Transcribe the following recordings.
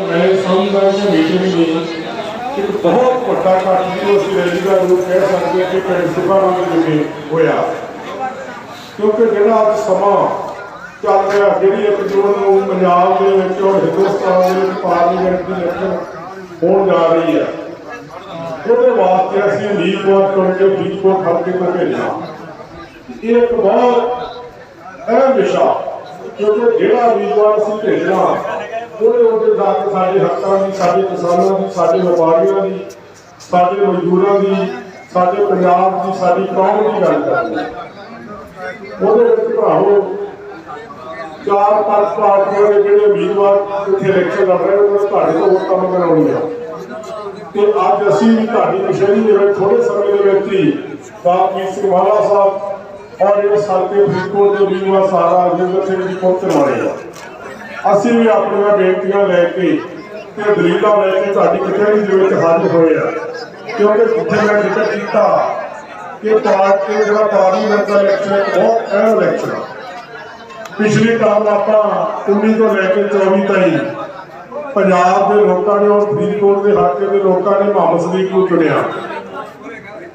ਮੈਂ ਸਮਝਦਾ ਕਿ ਮੀਟਿੰਗ ਦੀ ਇੱਕ ਬਹੁਤ ਵੱਡਾ ਇਕੱਠ ਸੀ, ਉਸ ਰੈਲੀ ਦਾ ਰੂਪ ਕਹਿ ਸਕਦੇ ਹਾਂ ਕਿ ਪ੍ਰਿੰਸੀਪਲ ਨਾਲ ਜਿਵੇਂ ਹੋਇਆ। ਕਿਉਂਕਿ ਜਿਹੜਾ ਅੱਜ ਸਮਾਂ ਚੱਲ ਰਿਹਾ, ਜਿਹੜੀ ਇੱਕ ਜੂਨ ਨੂੰ ਪੰਜਾਬ ਦੇ ਵਿੱਚ ਔਰ ਹਿੰਦੁਸਤਾਨ ਦੇ ਵਿੱਚ ਪਾਰਲੀਮੈਂਟ ਦੀ ਇਲੈਕਸ਼ਨ ਹੋਣ ਜਾ ਰਹੀ ਹੈ, ਉਹਦੇ ਵਾਸਤੇ ਅਸੀਂ ਉਮੀਦਵਾਰ ਚੁਣ ਕੇ ਫਰੀਦਕੋਟ ਹਲਕੇ ਭੇਜਣਾ। ਇਹ ਇੱਕ ਬਹੁਤ ਅਹਿਮ ਵਿਸ਼ਾ, ਕਿਉਂਕਿ ਜਿਹੜਾ ਉਮੀਦਵਾਰ ਅਸੀਂ ਭੇਜਣਾ ਉਹਦੇ ਉਹਦੇ ਤੱਕ ਸਾਡੇ ਹੱਕਾਂ ਦੀ, ਸਾਡੇ ਕਿਸਾਨਾਂ ਦੀ, ਸਾਡੇ ਵਪਾਰੀਆਂ ਦੀ, ਸਾਡੇ ਮਜ਼ਦੂਰਾਂ ਦੀ, ਸਾਡੇ ਪੰਜਾਬ ਦੀ, ਸਾਡੀ ਕੌਮ ਦੀ ਗੱਲ ਕਰਨੀ ਉਹਦੇ ਵਿੱਚ ਭਰਾਵੋ, ਚਾਰ ਪੰਜ ਪਾਰਟੀਆਂ ਦੇ ਜਿਹੜੇ ਉਮੀਦਵਾਰ ਇੱਥੇ ਇਲੈਕਸ਼ਨ ਲੜ ਰਹੇ, ਉਹਨਾਂ ਨੇ ਤੁਹਾਡੇ ਤੋਂ ਵੋਟਾਂ ਮੰਗਣਾਉਣੀਆਂ ਤੇ ਅੱਜ ਅਸੀਂ ਵੀ ਤੁਹਾਡੀ ਕਸ਼ਹਿਰੀ ਦੇ ਵਿੱਚ ਥੋੜੇ ਸਮੇਂ ਦੇ ਵਿੱਚ ਹੀ ਸਾਹਿਬ ਸਿੰਘ ਸਾਹਿਬ ਔਰ ਇਹ ਸਾਡੇ ਫਰੀਦਕੋਟ ਦੇ ਉਮੀਦਵਾਰ ਸਾਰਾ ਜਿੰਦਰ ਸਿੰਘ ਜੀ ਪਹੁੰਚਣ ਵਾਲੇ ਆ। ਅਸੀਂ ਵੀ ਆਪਣੀਆਂ ਬੇਨਤੀਆਂ ਲੈ ਕੇ ਤੇ ਦਲੀਲਾਂ ਲੈ ਕੇ ਤੁਹਾਡੀ ਕਚਹਿਰੀ ਦੇ ਵਿੱਚ ਹਾਜ਼ਰ ਹੋਏ ਆ। ਕਿਉਂਕਿ ਜਿੱਥੇ ਮੈਂ ਜ਼ਿਕਰ ਕੀਤਾ ਕਿ ਪਾਰਟੀ ਜਿਹੜਾ ਪਾਰਲੀਮੈਂਟ ਦਾ ਇਲੈਕਸ਼ਨ ਬਹੁਤ ਅਹਿਮ ਇਲੈਕਸ਼ਨ ਪਿਛਲੀ ਟਰਮ ਆਪਾਂ 19 ਤੋਂ ਲੈ ਕੇ 24 ਤਾਈਂ ਪੰਜਾਬ ਦੇ ਲੋਕਾਂ ਨੇ ਔਰ ਫਰੀਦਕੋਟ ਦੇ ਹਲਕੇ ਦੇ ਲੋਕਾਂ ਨੇ ਮੁਹੰਮਦ ਸਦੀਕ ਨੂੰ ਚੁਣਿਆ।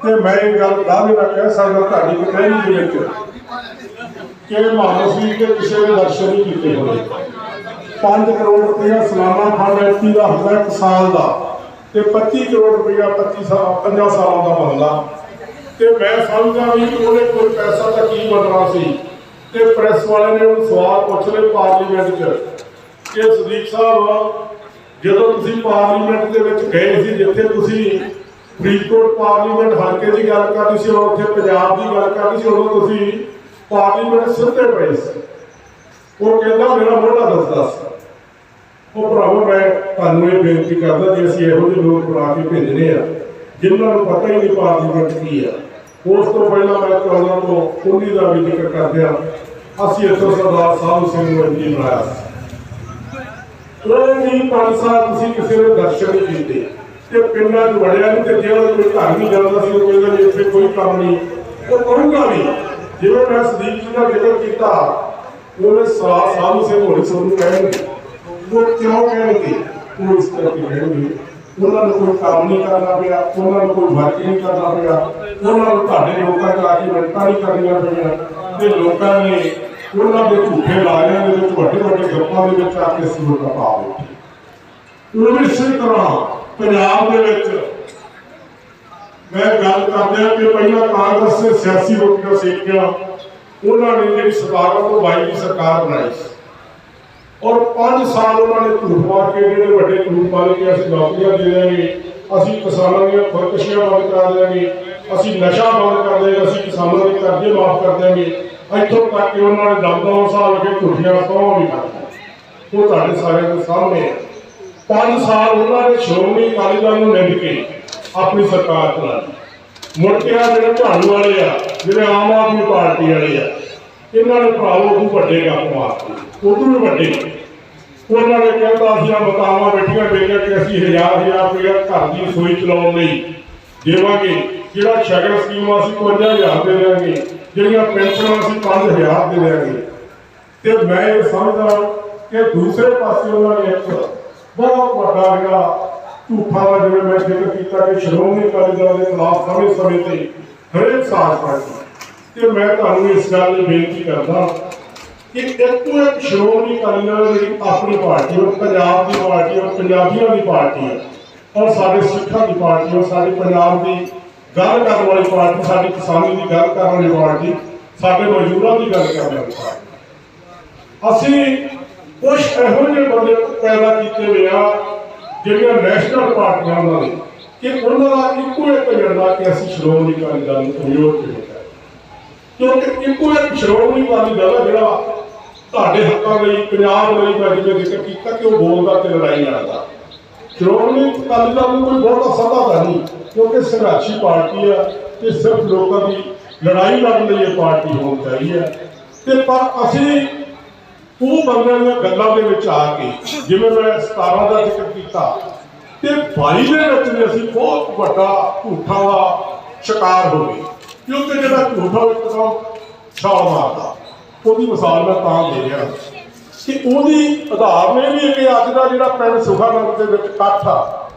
ਤੇ ਮੈਂ ਇਹ ਗੱਲ ਦਾਅਵੇ ਨਾਲ ਕਹਿ ਸਕਦਾ ਤੁਹਾਡੀ ਕਚਹਿਰੀ ਦੇ ਵਿੱਚ ਕਿ ਮੁਹੰਮਦ ਸਦੀਕ ਦੇ ਕਿਸੇ ਦੇ ਦਰਸ਼ਨ ਨਹੀਂ ਕੀਤੇ ਹੋਏ। 5 ਕਰੋੜ ਰੁਪਇਆ ਸਾਲਾਨਾ ਫੰਡ ਐਫਪੀ ਦਾ ਹੁੰਦਾ ਇੱਕ ਸਾਲ ਦਾ ਤੇ 25 ਕਰੋੜ ਰੁਪਇਆ 25 ਸਾਲ 50 ਸਾਲਾਂ ਦਾ ਬਣਦਾ ਤੇ ਮੈਂ ਸਮਝਦਾ ਵੀ ਉਹਨੇ ਕੋਈ ਪੈਸਾ ਤਾਂ ਕੀ ਬਣਨਾ ਸੀ। ਤੇ ਪ੍ਰੈਸ ਵਾਲੇ ਨੇ ਉਹਨੂੰ ਸਵਾਲ ਪੁੱਛ ਲਏ ਪਾਰਲੀਮੈਂਟ 'ਚ। ਕਿ ਸਦੀਕ ਸਾਹਿਬ, ਜਦੋਂ ਤੁਸੀਂ ਪਾਰਲੀਮੈਂਟ ਦੇ ਵਿੱਚ ਗਏ ਸੀ, ਜਿੱਥੇ ਤੁਸੀਂ ਫਰੀਦਕੋਟ ਪਾਰਲੀਮੈਂਟ ਹਲਕੇ ਦੀ ਗੱਲ ਕਰਨੀ ਸੀ, ਔਰ ਉੱਥੇ ਪੰਜਾਬ ਦੀ ਗੱਲ ਕਰਨੀ ਸੀ, ਉਦੋਂ ਤੁਸੀਂ ਪਾਰਲੀਮੈਂਟ ਸਿੱਧੇ ਪਏ ਸੀ। ਉਹ ਕਹਿੰਦਾ, ਮੇਰਾ ਮੋਢਾ ਦੱਸਦਾ ਸੀ। ਉਹ ਭਰਾਵੋ, ਮੈਂ ਤੁਹਾਨੂੰ ਇਹ ਬੇਨਤੀ ਕਰਦਾ ਜੇ, ਅਸੀਂ ਇਹੋ ਜਿਹੇ ਲੋਕ ਬਣਾ ਕੇ ਭੇਜਨੇ ਆ, ਜਿਨ੍ਹਾਂ ਨੂੰ ਪਤਾ ਹੀ ਨਹੀਂ ਪਾਰਲੀਮੈਂਟ ਕੀ ਆ। ਉਸ ਤੋਂ ਪਹਿਲਾਂ ਮੈਂ ਚਾਹੁੰਦਾ ਤੋਂ ਉਨੀ ਦਾ ਵੀ ਜ਼ਿਕਰ ਕਰਦਿਆਂ, ਅਸੀਂ ਇੱਥੋਂ ਸਰਦਾਰ ਸਾਹਿਬ ਸਿੰਘ ਨੂੰ ਐਮਪੀ ਬਣਾਇਆ ਸੀ। ਨਹੀਂ ਪੰਜ ਸਾਲ ਤੁਸੀਂ ਕਿਸੇ ਦੇ ਦਰਸ਼ਨ ਨਹੀਂ ਕੀਤੇ, ਤੇ ਪਿੰਡਾਂ 'ਚ ਵੜਿਆ ਨਹੀਂ, ਤੇ ਜਿਹੜਾ ਕੋਈ ਘਰ ਨਹੀਂ ਜਾਂਦਾ ਸੀ, ਉਹ ਕਹਿੰਦਾ ਜੀ, ਇੱਥੇ ਕੋਈ ਕੰਮ ਨਹੀਂ। ਉਹ ਕਰੂੰਗਾ ਵੀ, ਜਿਵੇਂ ਮੈਂ ਸਦੀਕ ਜੀ ਦਾ ਜ਼ਿਕਰ ਕੀਤਾ, ਉਹਨੇ ਸਾ ਸਾਧੂ ਸਿੰਘ ਹੋਣੀ ਸਾਨੂੰ ਕਹਿਣਗੇ ਉਹ ਕਿਉਂ ਕਹਿਣਗੇ ਉਹ ਇਸ ਕਰਕੇ ਕਹਿਣਗੇ ਉਹਨਾਂ ਨੂੰ ਕੋਈ ਕੰਮ ਨਹੀਂ ਕਰਨਾ ਪਿਆ, ਉਹਨਾਂ ਨੂੰ ਕੋਈ ਵਰਕ ਨਹੀਂ ਕਰਨਾ ਪਿਆ। ਉਹਨਾਂ ਨੂੰ ਤੁਹਾਡੇ ਲੋਕਾਂ ਚ ਆ ਕੇ ਮਿਹਨਤਾਂ ਨਹੀਂ ਕਰਨੀਆਂ ਪਈਆਂ। ਤੇ ਲੋਕਾਂ ਨੇ ਉਹਨਾਂ ਦੇ ਝੂਠੇ ਲਾਰਿਆਂ ਦੇ ਵਿੱਚ, ਵੱਡੇ ਵੱਡੇ ਗਰੁੱਪਾਂ ਦੇ ਵਿੱਚ ਆ ਕੇ ਸੂਰ ਦਾ ਪਾ ਦਿੱਤੀ। ਉਹ ਇਸੇ ਤਰ੍ਹਾਂ ਪੰਜਾਬ ਦੇ ਵਿੱਚ ਮੈਂ ਗੱਲ ਕਰਦਿਆਂ ਕਿ ਪਹਿਲਾਂ ਕਾਂਗਰਸ ਨੇ ਸਿਆਸੀ ਰੋਟੀਆਂ ਸੇਕੀਆਂ। ਉਹਨਾਂ ਨੇ ਜਿਹੜੀ ਸਰਕਾਰਾਂ ਤੋਂ ਬਾਈ ਦੀ ਸਰਕਾਰ ਬਣਾਈ ਸੀ। ਔਰ 5 ਸਾਲ ਉਹਨਾਂ ਨੇ ਝੂਠ ਮਾਰ ਕੇ ਜਿਹੜੇ ਵੱਡੇ ਝੂਠ ਮਾਰ ਕੇ ਅਸੀਂ ਨੌਕਰੀਆਂ ਦੇ ਦੇਵਾਂਗੇ ਅਸੀਂ ਕਿਸਾਨਾਂ ਦੀਆਂ ਖੁਦਕੁਸ਼ੀਆਂ ਬੰਦ ਕਰਾ ਦੇਵਾਂਗੇ ਅਸੀਂ ਨਸ਼ਾ ਬੰਦ ਕਰ ਦੇਵਾਂਗੇ ਅਸੀਂ ਕਿਸਾਨਾਂ ਦੇ ਕਰਜ਼ੇ ਮਾਫ ਕਰ ਦੇਵਾਂਗੇ ਇੱਥੋਂ ਤੱਕ ਕਿ ਉਹਨਾਂ ਨੇ ਦਮਦਮਾ ਸਾਹਿਬ ਕੇ ਝੂਠੀਆਂ ਸੌਂ ਵੀ ਕਰ ਉਹ ਤੁਹਾਡੇ ਸਾਰਿਆਂ ਦੇ ਸਾਹਮਣੇ ਹੈ 5 ਸਾਲ ਉਹਨਾਂ ਨੇ ਸ਼੍ਰੋਮਣੀ ਅਕਾਲੀ ਦਲ ਨੂੰ ਨਿੰਦ ਕੇ ਆਪਣੀ ਸਰਕਾਰ ਚਲਾਈ। ਮੁੜ ਕੇ ਆ ਜਿਹੜੇ ਝਾੜੂ ਵਾਲੇ ਆ, ਜਿਹੜੇ ਆਮ ਆਦਮੀ ਪਾਰਟੀ ਵਾਲੇ ਆ ਇਹਨਾਂ ਨੇ ਭਰਾਵੋ ਉਹ ਵੱਡੇ ਗੱਪ ਮਾਰਦੇ ਉਦੋਂ ਵੀ ਵੱਡੇ। ਉਹਨਾਂ ਨੇ ਕਹਿੰਦਾ ਅਸੀਂ ਆ ਮਕਾਮਾਂ ਬੈਠੀਆਂ ਬੇਟੀਆਂ ਕਿ ਅਸੀਂ ਹਜ਼ਾਰ ਹਜ਼ਾਰ ਰੁਪਇਆ ਘਰ ਦੀ ਰਸੋਈ ਚਲਾਉਣ ਲਈ ਦੇਵਾਂਗੇ। ਜਿਹੜਾ ਸ਼ਗਨ ਸਕੀਮਾਂ ਅਸੀਂ 55000 ਦੇ ਦੇਵਾਂਗੇ ਜਿਹੜੀਆਂ ਪੈਨਸ਼ਨਾਂ ਅਸੀਂ 5000 ਦੇ ਦੇਵਾਂਗੇ ਤੇ ਮੈਂ ਇਹ ਸਮਝਦਾ ਕਿ ਦੂਸਰੇ ਪਾਸੇ ਉਹਨਾਂ ਨੇ ਇੱਕ ਬਹੁਤ ਵੱਡਾ ਜਿਹੜਾ ਝੂਠਾ ਦਾ ਜਿਵੇਂ ਮੈਂ ਜ਼ਿਕਰ ਕੀਤਾ ਕਿ ਸ਼੍ਰੋਮਣੀ ਅਕਾਲੀ ਦਲ ਦੇ ਖਿਲਾਫ ਸਮੇਂ ਸਮੇਂ ਤੇ ਹਰੇਕ ਸਾਜ਼ ਪਾਈ ਤੇ ਮੈਂ ਤੁਹਾਨੂੰ ਇਸ ਗੱਲ ਲਈ ਬੇਨਤੀ ਕਰਦਾ ਕਿ ਇੱਕੋ ਇੱਕ ਸ਼੍ਰੋਮਣੀ ਅਕਾਲੀ ਦਲ ਜਿਹੜੀ ਆਪਣੀ ਪਾਰਟੀ ਉਹ ਪੰਜਾਬ ਦੀ ਪਾਰਟੀ ਉਹ ਪੰਜਾਬੀਆਂ ਦੀ ਪਾਰਟੀ ਹੈ। ਔਰ ਸਾਡੇ ਸਿੱਖਾਂ ਦੀ ਪਾਰਟੀ ਔਰ ਸਾਡੇ ਪੰਜਾਬ ਦੀ ਗੱਲ ਕਰਨ ਵਾਲੀ ਪਾਰਟੀ, ਸਾਡੀ ਕਿਸਾਨੀ ਦੀ ਗੱਲ ਕਰਨ ਵਾਲੀ ਪਾਰਟੀ, ਸਾਡੇ ਮਜ਼ਦੂਰਾਂ ਦੀ ਗੱਲ ਕਰਨ ਵਾਲੀ ਪਾਰਟੀ। ਅਸੀਂ ਕੁਝ ਇਹੋ ਜਿਹੇ ਬੰਦੇ ਪੈਦਾ ਕੀਤੇ ਹੋਏ ਆ, ਜਿਹੜੀਆਂ ਨੈਸ਼ਨਲ ਪਾਰਟੀਆਂ ਨਾਲ ਕਿ ਉਹਨਾਂ ਦਾ ਇੱਕੋ ਇੱਕ ਏਜੰਡਾ ਕਿ ਅਸੀਂ ਸ਼੍ਰੋਮਣੀ ਅਕਾਲੀ ਦਲ ਨੂੰ ਕਮਜ਼ੋਰ ਕੀਤਾ ਕਿਉਂਕਿ ਇੱਕੋ ਇੱਕ ਸ਼੍ਰੋਮਣੀ ਅਕਾਲੀ ਦਲ ਆ ਜਿਹੜਾ ਤੁਹਾਡੇ ਹੱਕਾਂ ਲਈ, ਪੰਜਾਬ ਲਈ ਮੈਂ ਜਿਵੇਂ ਜ਼ਿਕਰ ਕੀਤਾ ਕਿ ਉਹ ਬੋਲਦਾ ਤੇ ਲੜਾਈ ਲੜਦਾ। ਸ਼੍ਰੋਮਣੀ ਅਕਾਲੀ ਦਲ ਨੂੰ ਕੋਈ ਬਹੁਤਾ ਸੱਦਾ ਨਹੀਂ, ਕਿਉਂਕਿ ਸੰਘਰਸ਼ੀ ਪਾਰਟੀ ਆ ਤੇ ਸਿਰਫ ਲੋਕਾਂ ਦੀ ਲੜਾਈ ਲੜਨ ਲਈ ਇਹ ਪਾਰਟੀ ਹੋਣੀ ਚਾਹੀਦੀ ਹੈ। ਤੇ ਪਰ ਅਸੀਂ ਉਹ ਬੰਦਿਆਂ ਦੀਆਂ ਗੱਲਾਂ ਦੇ ਵਿੱਚ ਆ ਕੇ ਜਿਵੇਂ ਮੈਂ 17 ਦਾ ਜ਼ਿਕਰ ਕੀਤਾ, ਤੇ 22 ਦੇ ਵਿੱਚ ਵੀ ਅਸੀਂ ਬਹੁਤ ਵੱਡਾ ਝੂਠਾ ਦਾ ਸ਼ਿਕਾਰ ਹੋ ਗਏ। ਕਿਉਂਕਿ ਜਿਹੜਾ ਝੂਠਾ ਇੱਕਦਮ ਛਾਲ ਮਾਰਦਾ। ਉਹਦੀ ਮਿਸਾਲ ਮੈਂ ਤਾਂ ਦੇ ਰਿਹਾ। ਕਿ ਉਹਦੀ ਆਧਾਰ ਨੇ ਵੀ ਕਿ ਅੱਜ ਦਾ ਜਿਹੜਾ ਪਿੰਡ ਸੁਖਾਨੰਦ ਦੇ ਵਿੱਚ ਇਕੱਠ ਆ,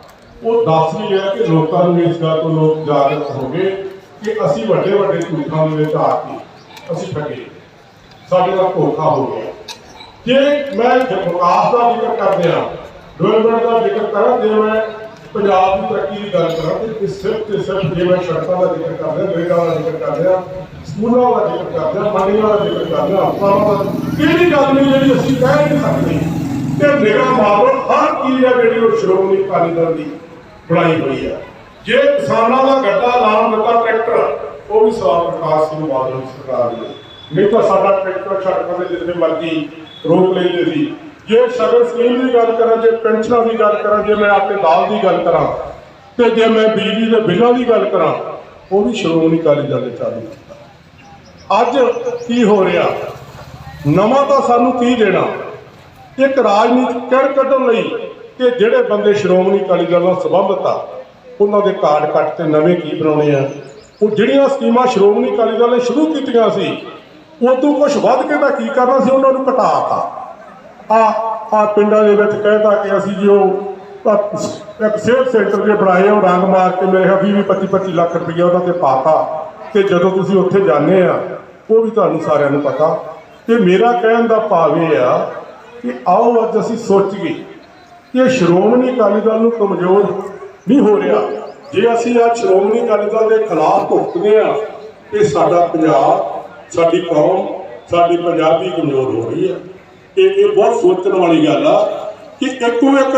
ਉਹ ਦੱਸ ਵੀ ਰਿਹਾ ਕਿ ਲੋਕਾਂ ਨੂੰ ਇਸ ਗੱਲ ਤੋਂ ਲੋਕ ਜਾਗਰੂਕ ਹੋ ਗਏ ਕਿ ਅਸੀਂ ਵੱਡੇ ਵੱਡੇ ਝੂਠਾਂ ਦੇ ਵਿੱਚ ਆ ਕੇ ਅਸੀਂ ਠੱਗੇ। ਸਾਡੇ ਨਾਲ ਧੋਖਾ ਹੋ ਗਿਆ। ਜੇ ਮੈਂ ਜੇ ਵਿਕਾਸ ਦਾ ਜ਼ਿਕਰ ਕਰਦੇ ਆ ਡਿਵੈਲਪਮੈਂਟ ਦਾ ਜ਼ਿਕਰ ਕਰਾਂ ਜੇ ਮੈਂ ਪੰਜਾਬ ਦੀ ਤਰੱਕੀ ਦੀ ਗੱਲ ਕਰਾਂ ਤੇ ਸਿਰਫ ਤੇ ਸਿਰਫ ਜੇ ਸੜਕਾਂ ਦਾ ਜ਼ਿਕਰ ਕਰਦਾ ਰੇਲਾਂ ਦਾ ਜ਼ਿਕਰ ਕਰਦਾ ਸਕੂਲਾਂ ਦਾ ਜ਼ਿਕਰ ਕਰਦਾ ਮੰਡੀਆਂ ਦਾ ਜ਼ਿਕਰ ਕਰਦਾ ਹਸਪਤਾਲਾਂ ਦਾ ਕਿਹੜੀ ਗੱਲ ਨਹੀਂ ਜਿਹੜੀ ਅਸੀਂ ਕਹਿ ਨਹੀਂ ਸਕਦੇ। ਤੇ ਨਿਗਾਹ ਮਾਰੋ ਹਰ ਚੀਜ਼ ਆ ਜਿਹੜੀ ਉਹ ਸ਼੍ਰੋਮਣੀ ਅਕਾਲੀ ਦਲ ਦੀ ਬਣਾਈ ਹੋਈ ਹੈ। ਜੇ ਕਿਸਾਨਾਂ ਦਾ ਗੱਡਾ ਲਾਉਣ ਦਿੱਤਾ ਟਰੈਕਟਰ, ਉਹ ਵੀ ਸਵਾਲ ਪ੍ਰਕਾਸ਼ ਸਿੰਘ ਬਾਦਲ ਸਰਕਾਰ ਨੇ ਨਹੀਂ ਤਾਂ ਸਾਡਾ ਟਰੈਕਟਰ ਸੜਕਾਂ ਦੇ ਜਿੱਥੇ ਮਰਜ਼ੀ ਰੋਕ ਲੈਂਦੇ ਸੀ। ਜੇ ਸ਼ਗਨ ਸਕੀਮ ਦੀ ਗੱਲ ਕਰਾਂ, ਜੇ ਪੈਨਸ਼ਨਾਂ ਦੀ ਗੱਲ ਕਰਾਂ, ਜੇ ਮੈਂ ਆਪਣੇ ਦਾਲ ਦੀ ਗੱਲ ਕਰਾਂ, ਤੇ ਜੇ ਮੈਂ ਬਿਜਲੀ ਦੇ ਬਿੱਲਾਂ ਦੀ ਗੱਲ ਕਰਾਂ, ਉਹ ਵੀ ਸ਼੍ਰੋਮਣੀ ਅਕਾਲੀ ਦਲ ਨੇ ਚਾਲੂ ਕੀਤਾ। ਅੱਜ ਕੀ ਹੋ ਰਿਹਾ? ਨਵਾਂ ਤਾਂ ਸਾਨੂੰ ਕੀ ਦੇਣਾ? ਇੱਕ ਰਾਜਨੀਤਿਕ ਕਰ ਕੱਢਣ ਲਈ ਕਿ ਜਿਹੜੇ ਬੰਦੇ ਸ਼੍ਰੋਮਣੀ ਅਕਾਲੀ ਦਲ ਨਾਲ ਸੰਬੰਧਿਤ ਆ, ਉਹਨਾਂ ਦੇ ਕਾਰਡ ਕੱਟ ਤੇ ਨਵੇਂ ਕੀ ਬਣਾਉਣੇ ਆ? ਉਹ ਜਿਹੜੀਆਂ ਸਕੀਮਾਂ ਸ਼੍ਰੋਮਣੀ ਅਕਾਲੀ ਦਲ ਨੇ ਸ਼ੁਰੂ ਕੀਤੀਆਂ ਸੀ ਉਹ ਤੋਂ ਕੁਝ ਵੱਧ ਕੇ ਤਾਂ ਕੀ ਕਰਨਾ ਸੀ? ਉਹਨਾਂ ਨੂੰ ਘਟਾਤਾ ਆ ਆ ਪਿੰਡਾਂ ਦੇ ਵਿੱਚ ਕਹਿਤਾ ਕਿ ਅਸੀਂ ਜੋ ਆਹ ਇੱਕ ਸਿਹਤ ਸੈਂਟਰ ਦੇ ਬਣਾਏ ਆ, ਉਹ ਰੰਗ ਮਾਰ ਕੇ ਮੇਰੇ ਖਿਆਲ 20 25 25 ਲੱਖ ਰੁਪਈਆ ਉਹਨਾਂ ਤੇ ਪਾਤਾ। ਤੇ ਜਦੋਂ ਤੁਸੀਂ ਉੱਥੇ ਜਾਂਦੇ ਆ ਉਹ ਵੀ ਤੁਹਾਨੂੰ ਸਾਰਿਆਂ ਨੂੰ ਪਤਾ। ਤੇ ਮੇਰਾ ਕਹਿਣ ਦਾ ਭਾਵ ਇਹ ਆ ਕਿ ਆਓ ਅੱਜ ਅਸੀਂ ਸੋਚੀਏ ਕਿ ਸ਼੍ਰੋਮਣੀ ਅਕਾਲੀ ਦਲ ਨੂੰ ਕਮਜ਼ੋਰ ਨਹੀਂ ਹੋ ਰਿਹਾ। ਜੇ ਅਸੀਂ ਅੱਜ ਸ਼੍ਰੋਮਣੀ ਅਕਾਲੀ ਦਲ ਦੇ ਖਿਲਾਫ ਭੁਗਤਦੇ ਆ ਤੇ ਸਾਡਾ ਪੰਜਾਬ ਸਾਡੀ ਕੌਮ ਸਾਡੀ ਪੰਜਾਬੀ ਕਮਜ਼ੋਰ ਹੋ ਰਹੀ ਹੈ। ਇਹ ਇਹ ਬਹੁਤ ਸੋਚਣ ਵਾਲੀ ਗੱਲ ਆ ਕਿ ਇੱਕੋ ਇੱਕ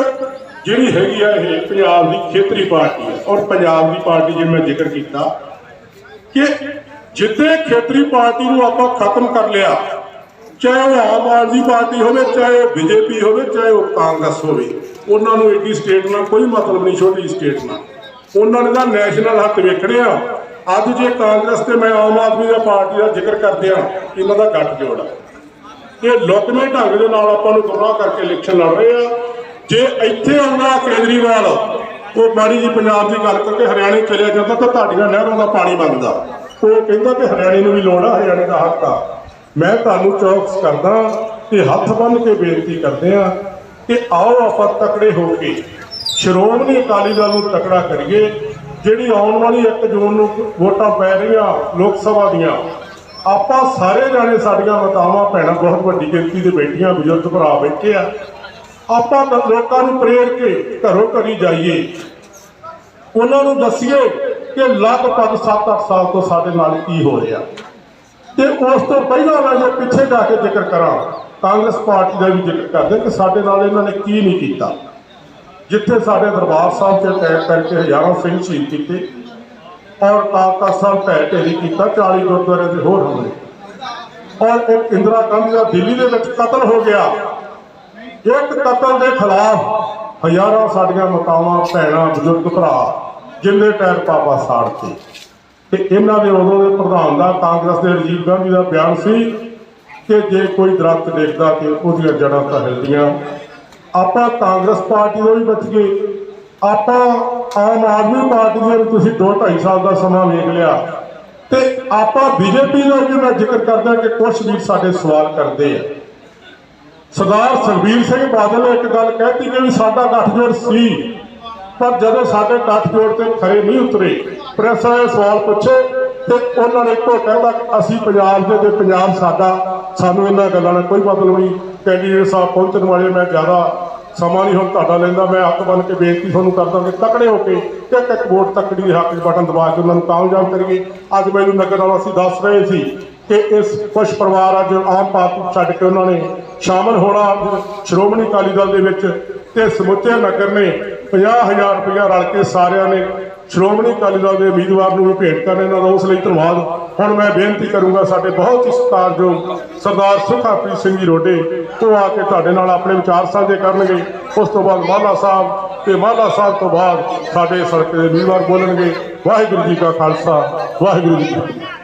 ਜਿਹੜੀ ਹੈਗੀ ਆ ਇਹ ਪੰਜਾਬ ਦੀ ਖੇਤਰੀ ਪਾਰਟੀ ਹੈ ਔਰ ਪੰਜਾਬ ਦੀ ਪਾਰਟੀ ਜੇ ਮੈਂ ਜ਼ਿਕਰ ਕੀਤਾ ਕਿ ਜਿੱਥੇ ਖੇਤਰੀ ਪਾਰਟੀ ਨੂੰ ਆਪਾਂ ਖਤਮ ਕਰ ਲਿਆ, ਚਾਹੇ ਉਹ ਆਮ ਆਦਮੀ ਪਾਰਟੀ ਹੋਵੇ, ਚਾਹੇ ਉਹ ਬੀਜੇਪੀ ਹੋਵੇ, ਚਾਹੇ ਉਹ ਕਾਂਗਰਸ ਹੋਵੇ, ਉਹਨਾਂ ਨੂੰ ਏਡੀ ਸਟੇਟ ਨਾਲ ਕੋਈ ਮਤਲਬ ਨਹੀਂ, ਛੋਟੀ ਸਟੇਟ ਨਾਲ। ਉਹਨਾਂ ਨੇ ਤਾਂ ਨੈਸ਼ਨਲ ਹੱਥ ਵੇਖਣੇ ਆ। ਅੱਜ ਜੇ ਕਾਂਗਰਸ ਤੇ ਮੈਂ ਆਮ ਆਦਮੀ ਦਾ ਪਾਰਟੀ ਦਾ ਜ਼ਿਕਰ ਕਰਦੇ ਆ, ਇਹਨਾਂ ਦਾ ਗੱਠ ਜੋੜ ਆ। ਇਹ ਲੁਕਵੇਂ ਢੰਗ ਦੇ ਨਾਲ ਆਪਾਂ ਨੂੰ ਗੁੰਮਰਾਹ ਕਰਕੇ ਇਲੈਕਸ਼ਨ ਲੜ ਰਹੇ ਆ। ਜੇ ਇੱਥੇ ਆਉਂਦਾ ਕੇਜਰੀਵਾਲ, ਉਹ ਮਾੜੀ ਜੀ ਪੰਜਾਬ ਦੀ ਗੱਲ ਕਰਕੇ ਹਰਿਆਣੇ ਚਲਿਆ ਜਾਂਦਾ ਤਾਂ ਤੁਹਾਡੀਆਂ ਨਹਿਰਾਂ ਦਾ ਪਾਣੀ ਮੰਗਦਾ ਉਹ ਕਹਿੰਦਾ ਕਿ ਹਰਿਆਣੇ ਨੂੰ ਵੀ ਲੋੜ ਆ, ਹਰਿਆਣੇ ਦਾ ਹੱਕ ਆ। ਮੈਂ ਤੁਹਾਨੂੰ ਚੌਕਸ ਕਰਦਾ ਕਿ ਹੱਥ ਬੰਨ੍ਹ ਕੇ ਬੇਨਤੀ ਕਰਦੇ ਆ ਕਿ ਆਓ ਆਪਾਂ ਤਕੜੇ ਹੋ ਕੇ ਸ਼੍ਰੋਮਣੀ ਅਕਾਲੀ ਦਲ ਨੂੰ ਤਕੜਾ ਕਰੀਏ। ਜਿਹੜੀ ਆਉਣ ਵਾਲੀ 1 ਜੂਨ ਨੂੰ ਵੋਟਾਂ ਪੈ ਰਹੀਆਂ ਲੋਕ ਸਭਾ ਦੀਆਂ ਆਪਾਂ ਸਾਰੇ ਜਾਣੇ ਸਾਡੀਆਂ ਮਾਤਾਵਾਂ, ਭੈਣਾਂ ਬਹੁਤ ਵੱਡੀ ਗਿਣਤੀ ਦੇ ਬੈਠੀਆਂ ਬਜ਼ੁਰਗ ਭਰਾ ਬੈਠੇ ਆ। ਆਪਾਂ ਲੋਕਾਂ ਨੂੰ ਪ੍ਰੇਰ ਕੇ ਘਰੋਂ ਘਰੀ ਜਾਈਏ। ਉਹਨਾਂ ਨੂੰ ਦੱਸੀਏ ਕਿ ਲਗਭਗ 7-8 ਸਾਲ ਤੋਂ ਸਾਡੇ ਨਾਲ ਕੀ ਹੋ ਰਿਹਾ। ਤੇ ਉਸ ਤੋਂ ਪਹਿਲਾਂ ਮੈਂ ਜੇ ਪਿੱਛੇ ਜਾ ਕੇ ਜ਼ਿਕਰ ਕਰਾਂ, ਕਾਂਗਰਸ ਪਾਰਟੀ ਦਾ ਵੀ ਜ਼ਿਕਰ ਕਰਦੇ ਕਿ ਸਾਡੇ ਨਾਲ ਇਹਨਾਂ ਨੇ ਕੀ ਨਹੀਂ ਕੀਤਾ। ਜਿੱਥੇ ਸਾਡੇ ਦਰਬਾਰ ਸਾਹਿਬ ਤੇ ਅਟੈਕ ਕਰਕੇ ਹਜ਼ਾਰਾਂ ਸਿੰਘ ਸ਼ਹੀਦ ਕੀਤੇ ਔਰ ਕਾਲਕਾ ਸਾਹਿਬ ਢਹਿ ਢੇਰੀ ਕੀਤਾ 40 ਗੁਰਦੁਆਰੇ ਦੇ ਹੋਰ ਹਮਲੇ। ਔਰ ਇੱਕ ਇੰਦਰਾ ਗਾਂਧੀ ਦਾ ਦਿੱਲੀ ਦੇ ਵਿੱਚ ਕਤਲ ਹੋ ਗਿਆ। ਇੱਕ ਕਤਲ ਦੇ ਖਿਲਾਫ ਹਜ਼ਾਰਾਂ ਸਾਡੀਆਂ ਮਾਤਾਵਾਂ, ਭੈਣਾਂ, ਬਜ਼ੁਰਗ ਭਰਾ, ਜਿੰਨੇ ਟਾਇਰ ਪਾਪਾ ਸਾੜਤੇ ਤੇ ਇਹਨਾਂ ਦੇ ਉਦੋਂ ਦੇ ਪ੍ਰਧਾਨ ਦਾ ਕਾਂਗਰਸ ਦੇ ਰਾਜੀਵ ਗਾਂਧੀ ਦਾ ਬਿਆਨ ਸੀ ਕਿ ਜੇ ਕੋਈ ਦਰਖਤ ਦੇਖਦਾ ਕਿ ਉਹਦੀਆਂ ਜੜਾਂ ਤਾਂ ਹਿਲਦੀਆਂ। ਆਪਾਂ ਕਾਂਗਰਸ ਪਾਰਟੀ ਤੋਂ ਵੀ ਬਚ ਗਏ। ਆਪਾਂ ਆਮ ਆਦਮੀ ਪਾਰਟੀ ਦੇ ਵੀ ਤੁਸੀਂ 2 2.5 ਸਾਲ ਦਾ ਸਮਾਂ ਵੇਖ ਲਿਆ। ਤੇ ਆਪਾਂ ਬੀਜੇਪੀ ਦਾ ਵੀ ਮੈਂ ਜ਼ਿਕਰ ਕਰਦਾ ਕਿ ਕੁਝ ਵੀ ਸਾਡੇ ਸਵਾਲ ਕਰਦੇ ਆ। ਸਰਦਾਰ ਸੁਖਬੀਰ ਸਿੰਘ ਬਾਦਲ ਨੇ ਇੱਕ ਗੱਲ ਕਹਿਤੀ ਕਿ ਵੀ ਸਾਡਾ ਗੱਠਜੋੜ ਸੀ, ਪਰ ਜਦੋਂ ਸਾਡੇ ਗੱਠਜੋੜ ਤੇ ਖਰੇ ਨਹੀਂ ਉਤਰੇ ਪ੍ਰੈਸ ਵਾਲੇ ਸਵਾਲ ਪੁੱਛੇ ਤੇ ਉਹਨਾਂ ਨੇ ਇੱਕੋ ਕਹਿੰਦਾ ਅਸੀਂ ਪੰਜਾਬ ਦੇ ਤੇ ਪੰਜਾਬ ਸਾਡਾ, ਸਾਨੂੰ ਇਹਨਾਂ ਗੱਲਾਂ ਨਾਲ ਕੋਈ ਮਤਲਬ ਨਹੀਂ ਕੈਂਡੀਡੇਟ ਸਾਹਿਬ ਪਹੁੰਚਣ ਵਾਲੇ ਮੈਂ ਜ਼ਿਆਦਾ ਸਮਾਂ ਨਹੀਂ ਹੁਣ ਤੁਹਾਡਾ ਲੈਂਦਾ, ਮੈਂ ਹੱਥ ਬੰਨ ਕੇ ਬੇਨਤੀ ਤੁਹਾਨੂੰ ਕਰਦਾ ਕਿ ਤਕੜੇ ਹੋ ਕੇ ਇੱਕ ਇੱਕ ਵੋਟ ਤਕੜੀ ਦੇ ਹੱਕ 'ਚ ਬਟਨ ਦਬਾ ਕੇ ਉਹਨਾਂ ਨੂੰ ਕਾਮਯਾਬ ਕਰੀਏ। ਅੱਜ ਮੈਨੂੰ ਨਗਰ ਵਾਲਾ ਅਸੀਂ ਦੱਸ ਰਹੇ ਸੀ ਕਿ ਇਸ ਕੁਝ ਪਰਿਵਾਰ ਅੱਜ ਆਮ ਪਾਰਟੀ ਛੱਡ ਕੇ ਉਹਨਾਂ ਨੇ ਸ਼ਾਮਲ ਹੋਣਾ। ਸ਼੍ਰੋਮਣੀ ਅਕਾਲੀ ਦਲ ਦੇ ਵਿੱਚ ਤੇ ਸਮੁੱਚੇ ਨਗਰ ਨੇ 50000 ਰੁਪਇਆ ਰਲ ਕੇ ਸਾਰਿਆਂ ਨੇ ਸ਼੍ਰੋਮਣੀ ਅਕਾਲੀ ਦਲ ਦੇ ਉਮੀਦਵਾਰ ਨੂੰ ਵੀ ਭੇਟ ਕਰਨ ਇਹਨਾਂ ਦਾ ਉਸ ਲਈ ਧੰਨਵਾਦ। ਹੁਣ ਮੈਂ ਬੇਨਤੀ ਕਰੂੰਗਾ ਸਾਡੇ ਬਹੁਤ ਹੀ ਸਤਿਕਾਰਯੋਗ ਸਰਦਾਰ ਸੁਖਾਪ੍ਰੀਤ ਸਿੰਘ ਜੀ ਰੋਡੇ, ਉਹ ਆ ਕੇ ਤੁਹਾਡੇ ਨਾਲ ਆਪਣੇ ਵਿਚਾਰ ਸਾਂਝੇ ਕਰਨਗੇ। ਉਸ ਤੋਂ ਬਾਅਦ ਮਾਲਾ ਸਾਹਿਬ ਤੇ ਮਾਲਾ ਸਾਹਿਬ ਤੋਂ ਬਾਅਦ ਸਾਡੇ ਸੜਕ ਦੇ ਉਮੀਦਵਾਰ ਬੋਲਣਗੇ। ਵਾਹਿਗੁਰੂ ਜੀ ਕਾ ਖਾਲਸਾ, ਵਾਹਿਗੁਰੂ ਜੀ ਕੀ ਫਤਿਹ।